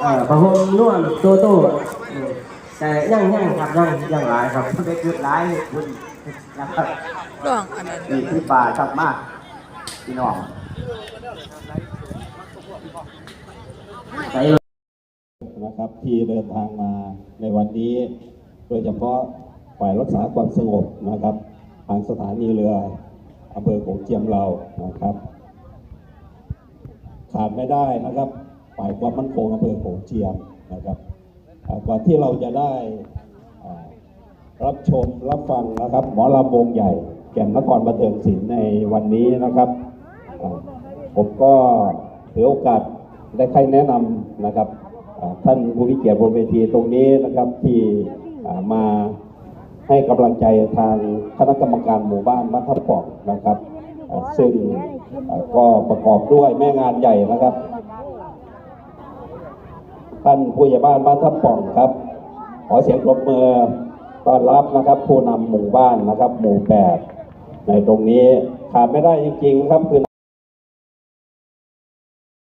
เอ่อประหงนวลโตโต้อืมแต่ยังยังครับยังยังหลายครับไปจุดหลายคุณนะครับลองอันนั้นนี่ป่าชอบมากพี่น้องใส่นะครับที่เดินทางมาในวันนี้ โดยเฉพาะฝ่ายรักษาความสงบนะครับทางสถานีเรืออำเภอโขงเจียมเรานะครับขาดไม่ได้นะครับ ฝ่ายความมั่นคงอำเภอโขงเจียมนะครับอ่าก่อนที่เราจะได้รับชมรับฟังนะครับหมอลำวงใหญ่แก่นนครบันเทิงศิลป์ในวันนี้นะครับ ผมก็ถือโอกาสได้ใครแนะนำนะครับท่านผู้มีเกียรติบนเวทีตรงนี้นะครับที่มาให้กำลังใจทางคณะกรรมการหมู่บ้านบ้านทับปอกนะครับ ซึ่งก็ประกอบด้วยแม่งานใหญ่นะครับ ท่านผู้ใหญ่บ้านบ้านทับป่องครับ ขอเสียงปรบมือต้อนรับนะครับ ผู้นำหมู่บ้านนะครับ หมู่แปดในตรงนี้ขาดไม่ได้จริงๆครับคือ